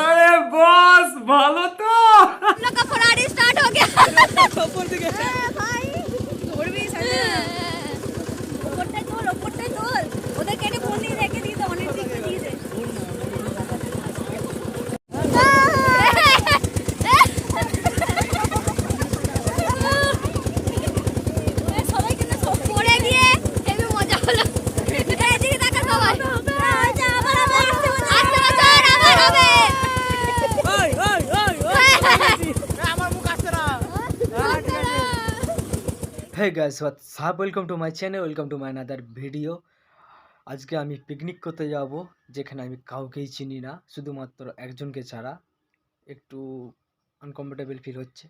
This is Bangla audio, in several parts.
अरे बॉस ভালো তো लोग का फरारी स्टार्ट हो गया হ্যাঁ, ভাই ধরবি সাথে ওপরটাই তোল ওপরটাই তোল ওদের কেটে ফোন দিয়ে রেখে দিতে অনেক দিক দিয়ে দে হে gas WhatsApp welcome to my channel welcome to my another video আজকে আমি পিকনিক করতে যাব যেখানে আমি কাউকেই চিনি না শুধুমাত্র একজনকে ছাড়া। একটু আনকমফোর্টেবল ফিল হচ্ছে।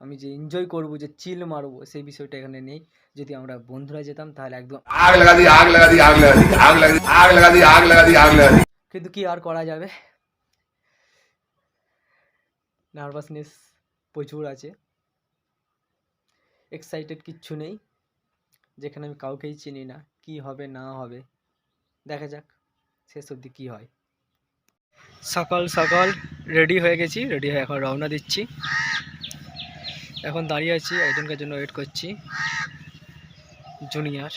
আমি যে এনজয় করব যে চিল মারব সেই বিষয়টা এখানে নেই। যদি আমরা বন্ধুরা যেতাম তাহলে একদম আগ লাগা দি আগ লাগা দি আগ লাগা দি আগ লাগা দি আগ লাগা দি আগ লাগা দি আগ লাগা দি। কিন্তু কি আর করা যাবে? নার্ভাসনেস প্রচুর আছে। এক্সাইটেড কিচ্ছু নেই। যেখানে আমি কাউকেই চিনি না, কি হবে, না হবে, দেখা যাক শেষ অবধি কী হয়। সকাল সকাল রেডি হয়ে গেছি রেডি হয়ে এখন রওনা দিচ্ছি। এখন দাঁড়িয়ে আছি একজনকার জন্য ওয়েট করছি। জুনিয়র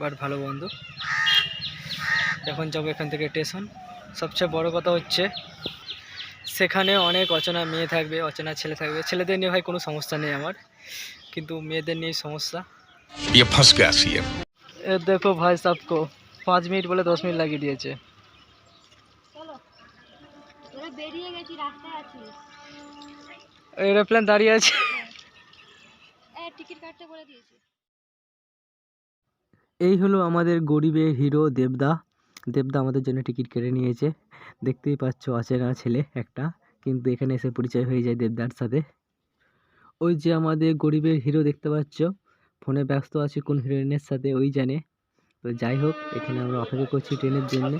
বাট ভালো বন্ধু। এখন যাব এখান থেকে স্টেশন সবচেয়ে বড় কথা হচ্ছে, সেখানে অনেক অচেনা মেয়ে থাকবে, অচেনা ছেলে থাকবে। ছেলেদের নিয়ে ভাই কোনো সমস্যা নেই আমার। কিন্তু মেয়েদের নিয়ে সমস্যা ये फंस गया सीएम এ দেখো ভাই সবকো পাঁচ মিনিট বলে দশ মিনিট লাগিয়ে দিয়েছে চলো তোরা বেরিয়ে গেছি রাস্তায় আছিস এরোপ্লেন দাঁড়িয়ে আছে এ টিকিট কাটতে বলে দিয়েছি এই হলো আমাদের গরিবের হিরো দেবদা দেবদা আমাদের জন্য টিকিট কেটে নিয়েছে দেখতেই পাচ্ছ অচেনা ছেলে একটা কিন্তু এখানে এসে পরিচয় হয়ে যায় দেবদার সাথে ওই যে আমাদের গরিবের হিরো দেখতে পাচ্ছ, ফোনে ব্যস্ত আছে কোন হিরোইনের সাথে, ওই জানে। তো যাই হোক, এখানে আমরা অপেক্ষা করছি ট্রেনের জন্য।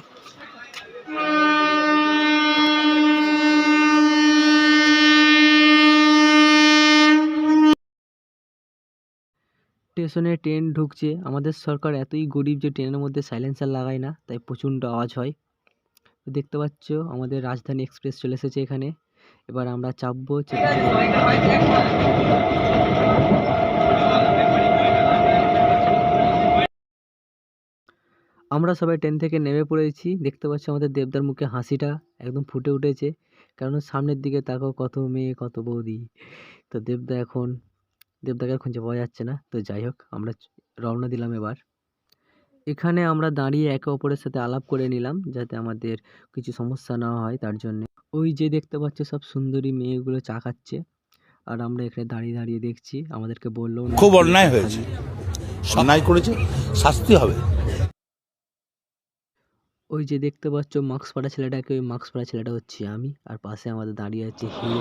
স্টেশনে ট্রেন ঢুকছে। আমাদের সরকার এতই গরিব যে ট্রেনের মধ্যে সাইলেন্সার লাগায় না, তাই প্রচণ্ড আওয়াজ হয়। দেখতে পাচ্ছ, আমাদের রাজধানী এক্সপ্রেস চলে এসেছে এখানে। এবার আমরা চাপবো আমরা সবাই ট্রেন থেকে নেমে পড়েছি। দেখতে পাচ্ছি আমাদের দেবদার মুখে হাসিটা একদম ফুটে উঠেছে। কারণ সামনের দিকে তাকাও কত মেয়ে কত বৌদি। তো দেবদা এখন দেবদাকে খুঁজে পাওয়া যাচ্ছে না। তো যাই হোক আমরা রওনা দিলাম এবার। এখানে আমরা দাঁড়িয়ে একে অপরের সাথে আলাপ করে নিলাম যাতে আমাদের কিছু সমস্যা না হয় তার জন্য। ওই যে দেখতে পাচ্ছ সব সুন্দরী মেয়েগুলো চা খাচ্ছে। আর আমরা এখানে দাঁড়িয়ে দাঁড়িয়ে দেখছি আমাদেরকে বলল খুব অন্যায় হয়েছে। অন্যায় করেছে শাস্তি হবে। ওই যে দেখতে পাচ্ছ মাস্ক পরা ছেলেটাকে ওই মাস্ক পরা ছেলেটা হচ্ছে আমি। আর পাশে আমাদের দাঁড়িয়ে আছে হিরো।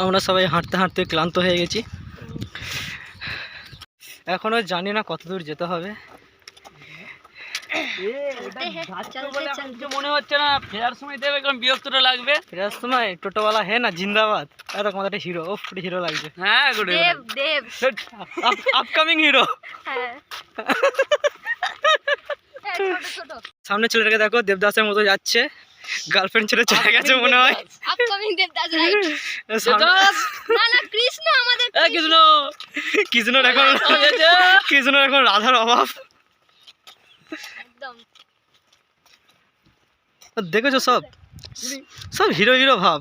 আমরা সবাই হাঁটতে হাঁটতে ক্লান্ত হয়ে গেছি। এখনও জানি না কত দূর যেতে হবে। মনে হচ্ছে না ফেরার সময় দেবে কারণ বিরক্তটা লাগবে। ফেরার সময় টোটোওয়ালা হ্যাঁ না জিন্দাবাদ। এরকম আমাদের হিরো ও হিরো লাগছে। হ্যাঁ good Dev Dev. Upcoming hero হ্যাঁ। হ্যাঁ, ছোট ছোট। সামনে ছেলেটাকে দেখো দেবদাসের মতো যাচ্ছে। গার্লফ্রেন্ড ছেড়ে চলে গেছে মনে হয় আপকামিং দেবদাস রাইট সামনে- না না কৃষ্ণ আমাদের কৃষ্ণ কৃষ্ণর এখন কৃষ্ণর এখন রাধার অভাব একদম দেখেছো সব সব হিরো হিরো ভাব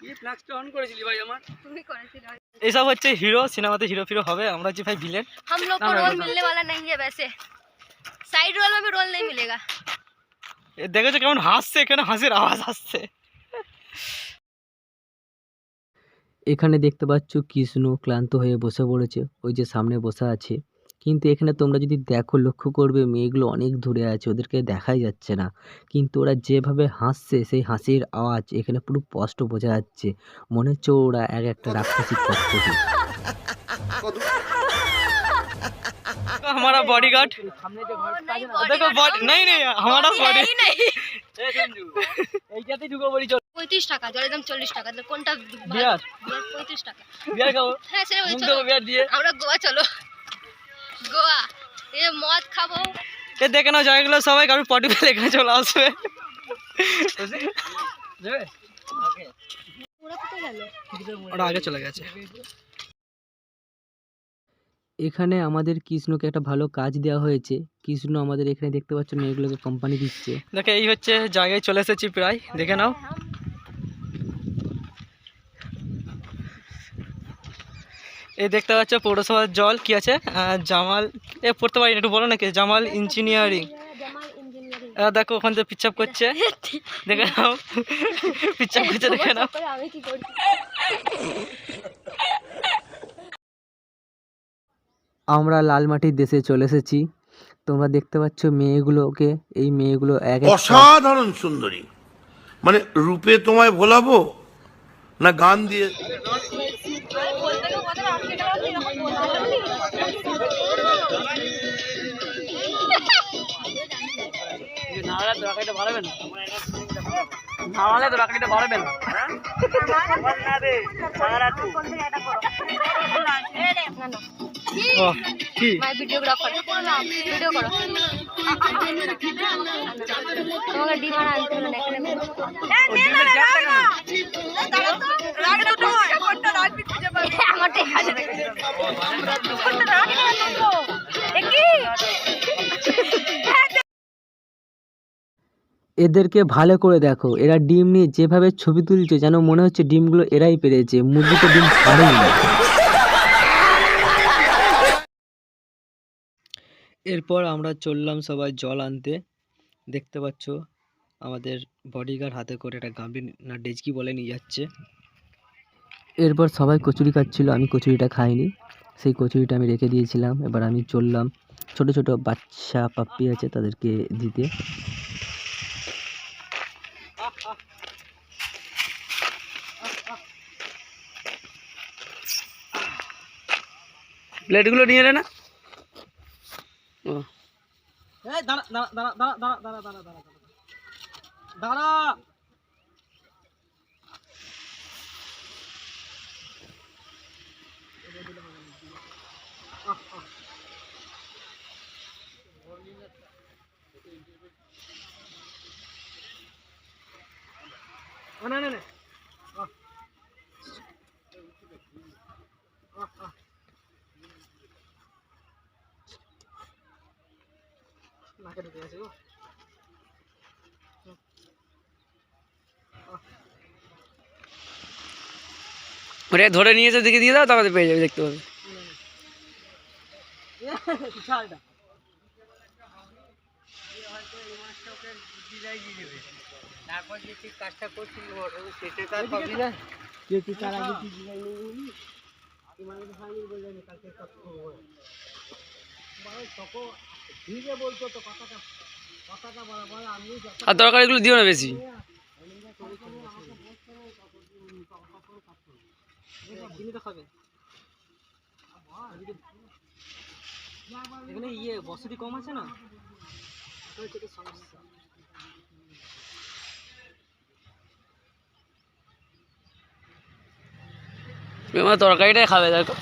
কি ফ্ল্যাক্সটা অন করেছিলি ভাই আমার তুমি করেছিল এইসব হচ্ছে হিরো সিনেমাতে হিরো ফিরো হবে আমরা হচ্ছে ভাই ভিলেন हम लोग को ना, ना, रोल ना। मिलने वाला नहीं है वैसे साइड रोल में भी रोल नहीं मिलेगा দেখেছো কেমন হাসছে এখানে হাসির আওয়াজ আসছে এখানে দেখতে পাচ্ছ কৃষ্ণ ক্লান্ত হয়ে বসে পড়েছে ওই যে সামনে বসে আছে কিন্তু এখানে তোমরা যদি দেখো লক্ষ্য করবে মেয়েগুলো অনেক দূরে আছে ওদেরকে দেখাই যাচ্ছে না কিন্তু ওরা যেভাবে হাসছে সেই হাসির আওয়াজ এখানে পুরো স্পষ্ট বোঝা যাচ্ছে মনে হচ্ছে ওরা এক একটা রাক্ষসী কচ্ছপী हमारा बॉडीगार्ड ओ, नहीं देखो bodyguard, body- नहीं नहीं हमारा body है बॉडी ही नहीं এই সঞ্জু পঁয়ত্রিশ টাকা জলের দাম চল্লিশ টাকা তাহলে কোনটা ভালো? বিয়ার? বিয়ার পঁয়ত্রিশ টাকা বিয়ার খাবো হ্যাঁ সেটা বলছি মুখ চলো। দেবো বিয়ার দিয়ে আমরা গোয়া চলো গোয়া এ মদ খাবো এ দেখে নাও জায়গাগুলো সবাই কারোর পটি ফেলে এখানে চলে আসবে যাবে ওরা কোথায় গেল ওরা আগে চলে গেছে এখানে আমাদের কৃষ্ণকে একটা ভালো কাজ দেওয়া হয়েছে। কৃষ্ণ আমাদের এখানে দেখতে পাচ্ছ মেয়েগুলোকে কোম্পানি দিচ্ছে। দেখে এই হচ্ছে জায়গায় চলে এসেছি প্রায় দেখে নাও। এই দেখতে পাচ্ছ পৌরসভার জল কি আছে? আহ, জামাল এ পড়তে পারি একটু বলো নাকি? জামাল ইঞ্জিনিয়ারিং দেখো ওখান থেকে পিচ্ছাপ করছে। দেখে নাও। পিচ্ছাপ করছে দেখে নাও। আমি কি করছি? আমরা লাল মাটির দেশে চলে এসেছি। তোমরা দেখতে পাচ্ছ মেয়েগুলোকে এই মেয়েগুলো এক অসাধারণ সুন্দরী। মানে রূপে তোমায় ভোলাবো না গান দিয়ে? না। কি? ভিডিওগ্রাফার ভিডিও করো। তোমাকে ডিমান্ড আনতে হলো না এখানে আমার ঠিক আছে এদেরকে ভালো করে দেখো। এরা ডিম নিয়ে যেভাবে ছবি তুলছে যেন মনে হচ্ছে ডিমগুলো এরাই পেরেছে। মুরগিতে ডিম ছাড়েই না। এরপর আমরা চললাম সবাই জল আনতে। দেখতে পাচ্ছ, আমাদের বডিগার্ড হাতে করে একটা গামলি না ডেজকি বলে নিয়ে যাচ্ছে। এরপর সবাই কচুরি খাচ্ছিল, আমি কচুরিটা খাইনি। সেই কচুরিটা আমি রেখে দিয়েছিলাম, এবার আমি চললাম। ছোট ছোট বাচ্চা, পাপ্পি আছে তাদেরকে দিতে। প্লেটগুলো নিয়ে এলে না। ও দাঁড়া দাঁড়া দাঁড়া দাঁড়া দাঁড়া দাঁড়া দাঁড়া দাঁড়া দাঁড়া না না না ওরে ধরে নিয়ে এসে দিকে দিয়ে দাও, তারপরে পেয়ে যাবে, দেখতে পাবে। আর তরকারিগুলো দিও না বেশি। এখানে ইয়ে বসতি কম আছে না? তরকারিটাই খাবে দেখো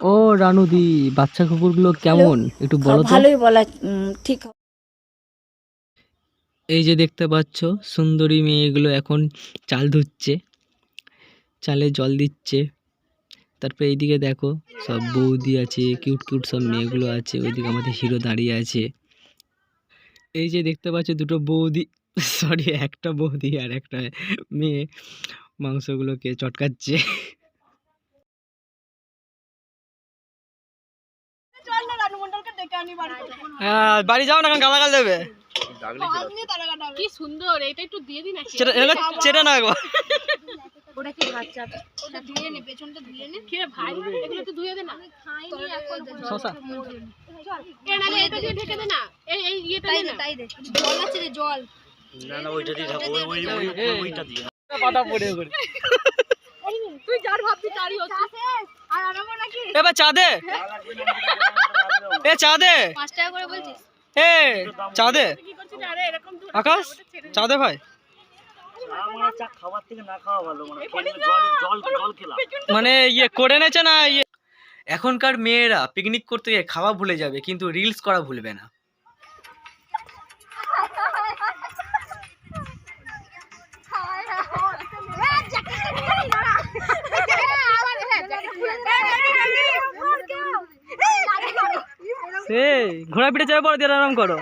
ও রানুদি বাচ্চা কুকুরগুলো কেমন? একটু বলো তো। ভালোই বলা ঠিক এই যে দেখতে পাচ্ছ সুন্দরী মেয়েগুলো এখন চাল ধুচ্ছে চালে জল দিচ্ছে। তারপরে এইদিকে দেখো সব বৌদি আছে কিউট কিউট সব মেয়েগুলো আছে ওইদিকে আমাদের হিরো দাঁড়িয়ে আছে। এই যে দেখতে পাচ্ছ দুটো বৌদি সরি একটা বৌদি আর একটা মেয়ে মাংসগুলোকে চটকাচ্ছে। হ্যাঁ বাড়ি যাও না গালাগাল দেবে। কি সুন্দর এটা একটু দিয়ে দিন চেটে না একবার। ওটা কে বাচ্চাটা ওটা ধুয়ে নে পেছনটা ধুয়ে নে। কে ভাই? এগুলো তো ধুয়ে দে না। খাইনি এখন শশা। এ না না এটা দিয়ে ঢেকে দে না। এই এই ইয়েটা দে তাই দে। জল আছে রে জল। পাতা পড়ে করে তুই যার ভাববি তারই হচ্ছে। আর আরামও নাকি? এবার চা দে। এ চা দে। টাকা করে বলছিস? এ চা দে। আকাশ চা দে ভাই। মানে ইয়ে করে নেছে না ইয়ে? এখনকার মেয়েরা পিকনিক করতে গিয়ে খাওয়া ভুলে যাবে কিন্তু রিলস করা ভুলবে না। ঘোড়া পিঠে যাবে বড় দিয়ে আরাম করো।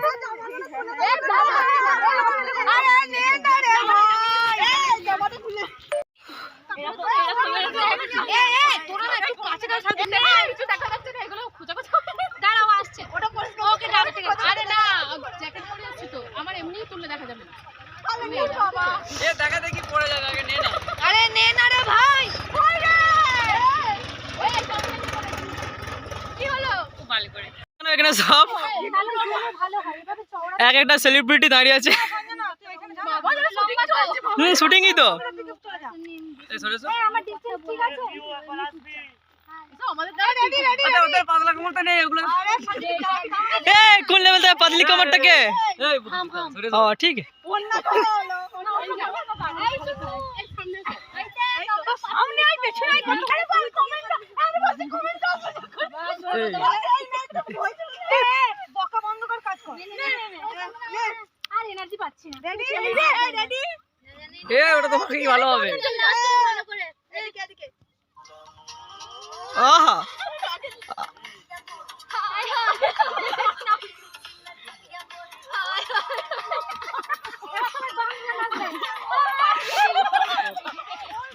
দেখা দেখা দেখি পড়ে যাবে আগে নে না আরে নে না রে ভাই কি হলো কেন এখানে সব হয় এক একটা সেলিব্রিটি দাঁড়িয়ে আছে বাবা হুম শুটিংই তো কোন লেভেল থেকে পাতলি ঠিক সামনে আই পেছনে আই ভালো হবে?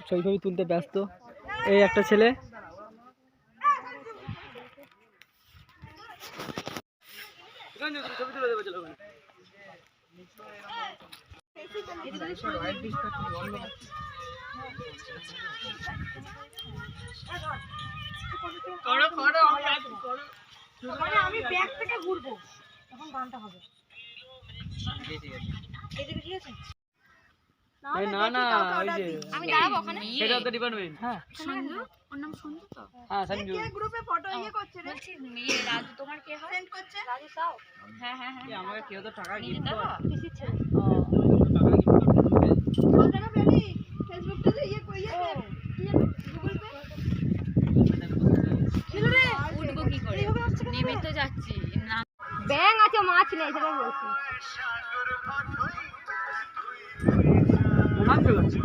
ছবি ছবি তুলতে ব্যস্ত। এই একটা ছেলে। আমি ব্যাগ থেকে ঘুরবো। তখন গানটা হবে। ঠিক আছে না না ওই যে আমি দাঁড়াবো ওখানে। সেটা তো ডিপার্টমেন্ট হ্যাঁ। সঞ্জু ওর নাম সঞ্জু তো? হ্যাঁ সঞ্জু গ্রুপে ফটো ইয়ে করছে রে? মেয়ে রাজু তোমার কে হয়? সেন্ড করছে? রাজু সাও হ্যাঁ হ্যাঁ হ্যাঁ। আমাকে কেউ তো টাকা গিফট করে পিসির ছেলে টাকা গিফট করতে ওটাকে পেলি ফেসবুকটাতে ইয়ে কই ইয়ে গুগল পে রে উঠবো কি করে নেমে তো যাচ্ছি না ব্যাং মাছ নেই সেটা বলছি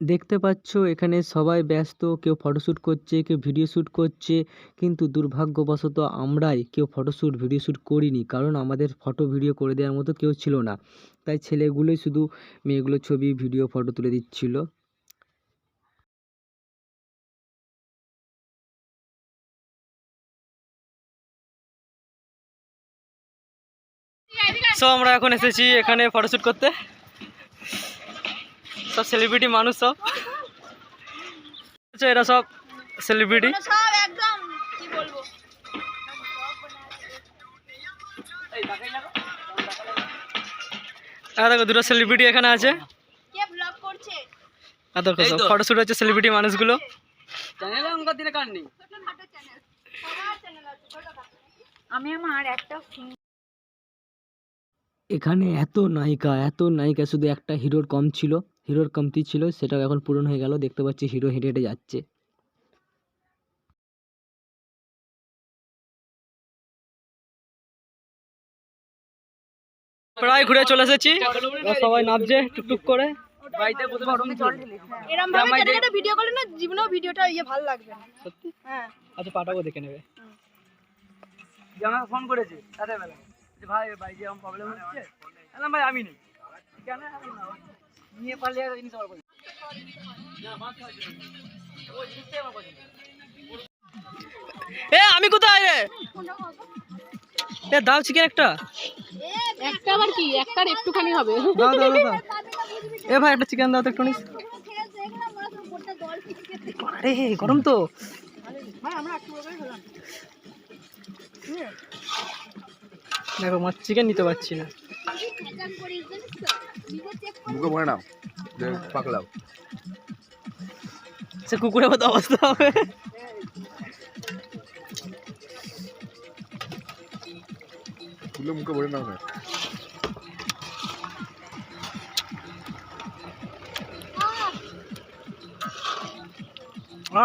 দেখতে পাচ্ছ এখানে সবাই ব্যস্ত কেউ ফটোশ্যুট করছে কেউ ভিডিও শ্যুট করছে কিন্তু দুর্ভাগ্যবশত আমরাই কেউ ফটোশ্যুট ভিডিও শ্যুট করিনি কারণ আমাদের ফটো ভিডিও করে দেওয়ার মতো কেউ ছিল না। তাই ছেলেগুলোই শুধু মেয়েগুলোর ছবি ভিডিও ফটো তুলে দিচ্ছিল। সো আমরা এখন এসেছি এখানে ফটোশ্যুট করতে। সব সেলিব্রিটি মানুষ সব। আচ্ছা, এরা সব সেলিব্রিটি সব একদম কি বলব? আর দেখো দুটো সেলিব্রিটি এখানে আছে। দেখো সব ফটোশ্যুট হচ্ছে সেলিব্রিটি মানুষগুলো। আমি আমার একটা এখানে এত নায়িকা এত নায়িকা শুধু একটা হিরোর কম ছিল হিরোর কমতি ছিল সেটাও এখন পূরণ হয়ে গেল দেখতে পাচ্ছি হিরো হেঁটে হেঁটে যাচ্ছে। প্রায় ঘুরে চলে এসেছি। সবাই নামছে টুকটুক করে। এরকম ভাবে কেটে কেটে ভিডিও করলে না জীবনেও ভিডিওটা ইয়ে ভালো লাগবে সত্যি? হ্যাঁ। আচ্ছা পাঠাবো দেখে নেবে। যে আমাকে ফোন করেছে রাতের বেলা। যে ভাই বাইকে এরকম প্রবলেম হচ্ছে বললাম ভাই আমি নেই। কেন নিয়ে পারলে একটা জিনিস আমার পছন্দ। না, মাছ খাওয়ার জন্য। ওই জিনিসটাই আমার পছন্দ। এ আমি কোথায় রে? এ দাও চিকেন একটা। একটা আবার কি? একটার একটুখানি হবে। দাও দাও। এ ভাই একটা চিকেন দাও তো একটু নিস আরে গরম তো। দেখো মাছ চিকেন নিতে পারছি না। মুখে ভরে নাও পাকলাও। সে কুকুরের মতো অবস্থা হবে। মুখে ভরে নাও না।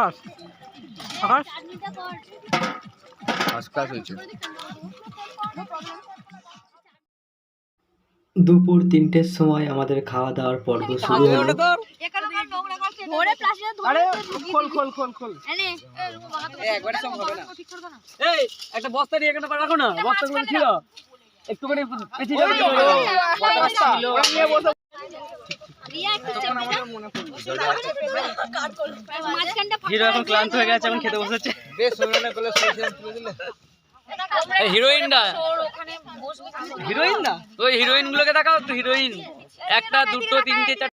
আস আস। ফার্স্ট ক্লাস হয়েছে। দুপুর তিনটের সময় আমাদের খাওয়া দাওয়ার পর্ব শুরু হলো। ধরে। প্লাস্টিকে আরে খোল খোল খোল খোল। এনে একবারে সব হবে না। এই একটা বস্তা নিয়ে এখানে রাখো না। বস্তাগুলো ছিল। একটুখানি পেছিয়ে যাবে। ছিল। নিয়ে বসে রিয়া একটু চেপে দাও। মাঝখানটা হিরো এখন ক্লান্ত হয়ে গেছে এখন খেতে বসেছে এই হিরোইনটা হিরোইন না ওই হিরোইন গুলোকে দেখাও তো হিরোইন। একটা দুটো তিনটে চারটে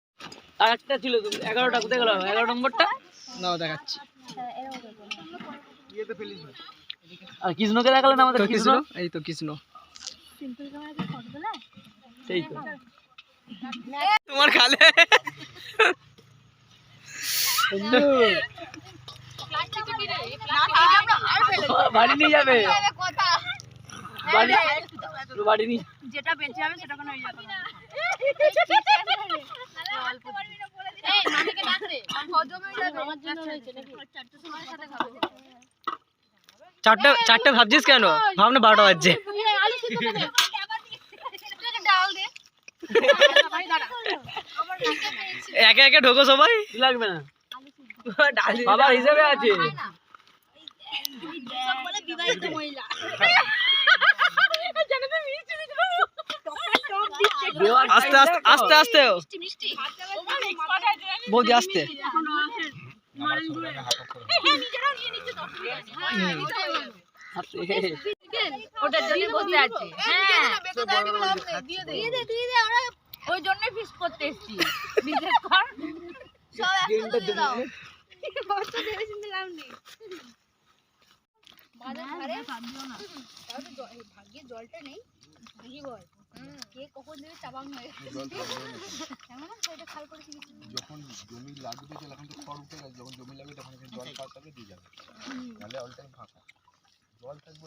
আর একটা ছিল এগারোটা কোথায় গেল? এগারো নম্বরটা? নাও দেখাচ্ছি। আর কৃষ্ণকে দেখালেন আমাদের কৃষ্ণ? এই তো কৃষ্ণ। সেই তো। তোমার খালে। বাড়ি নিয়ে যাবে যেটা বেঁচে যাবে সেটা কোনো ইয়ে ভাবছিস কেন? ভাবনা বারোটা বাজছে। একে একে ঢোকো সবাই। লাগবে না। বাবা হিসেবে আছে। বিবাহিত মহিলা। আস্তে আস্তে আস্তে বৌদি আস্তে ওটার জন্য বসে আছে। হ্যাঁ। ওই জন্য ফিস করতে এসেছি। বিশেষ কর সব একসাথে দিয়ে দাও বস্তা দেবে চিনতে লাভ নেই ভাগ্যে জলটা নেই। কি বল। কে কখন দেবে চাবাং হয়ে কেমন সেটা খাল করে যখন জমি লাগবে চলে এখন তো খড় উঠে গেছে। যখন জমি লাগবে তখন জল খাওয়ার দিয়ে যাবে। নাহলে অল টাইম ফাঁকা। জল থাকবে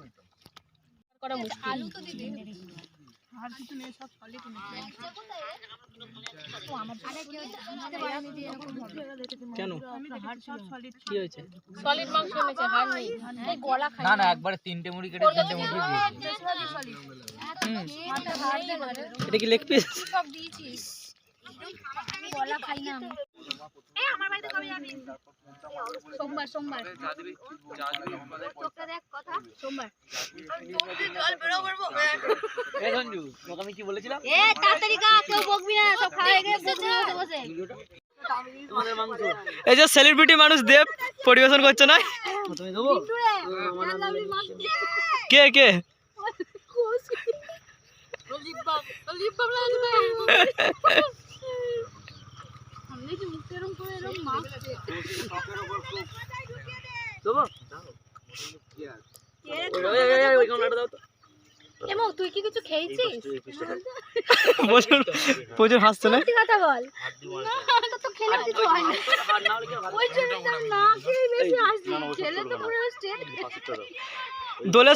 আলু তো দিদি কেন? কি হয়েছে? সলিড মাংস এনেছে হাড় নেই। গলা খাই না না একবারে তিনটে মুড়ি কেটে তিনটে মুড়ি এটা কি লেগ পিস সব দিয়েছিস। গলা খাই না আমি। এই সোমবার সোমবার। আমি কি বলেছিলাম? যে সেলিব্রিটি মানুষ দেব পরিবেশন করছে না? তুমি দেবো? কে কে? এমো তুই কি কিছু খেয়েছিস? প্রচুর প্রচুর হাসছে না? কথা বল। না তো খেলে কিছু না। ওই জন্য তো না খেয়ে বেশি আসছি ছেলে তো পুরো আসছে দোলে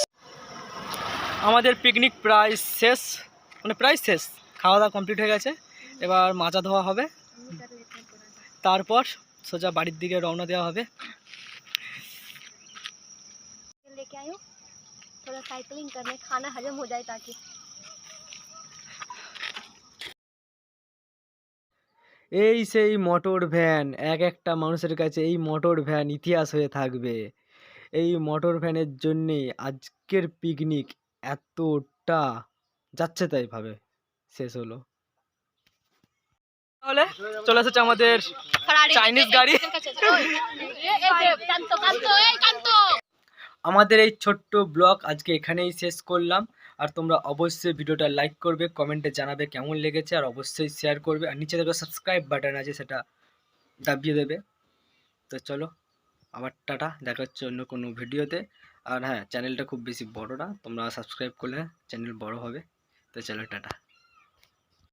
আমাদের পিকনিক প্রায় শেষ মানে প্রায় শেষ। খাওয়া দাওয়া কমপ্লিট হয়ে গেছে। এবার মাজা ধোয়া হবে। তারপর সোজা বাড়ির দিকে রওনা দেওয়া হবে लेके आयो थोड़ा साइकिलिंग करने खाना हजम हो जाए ताकि এই সেই মোটর ভ্যান এক একটা মানুষের কাছে এই মোটর ভ্যান ইতিহাস হয়ে থাকবে এই মোটর ভ্যানের জন্যেই আজকের পিকনিক এতটা যাচ্ছে তাই ভাবে শেষ হলো তাহলে চলে এসেছে আমাদের চাইনিজ গাড়ি। আমাদের এই ছোট্ট ব্লগ আজকে এখানেই শেষ করলাম। আর তোমরা অবশ্যই ভিডিওটা লাইক করবে কমেন্টে জানাবে কেমন লেগেছে আর অবশ্যই শেয়ার করবে। আর নিচে দেখো সাবস্ক্রাইব বাটন আছে সেটা দাবিয়ে দেবে। তো চলো আবার টাটা দেখা হচ্ছে অন্য কোনো ভিডিওতে। আর হ্যাঁ চ্যানেলটা খুব বেশি বড় না তোমরা সাবস্ক্রাইব করলে চ্যানেল বড় হবে। তো চলো টাটা।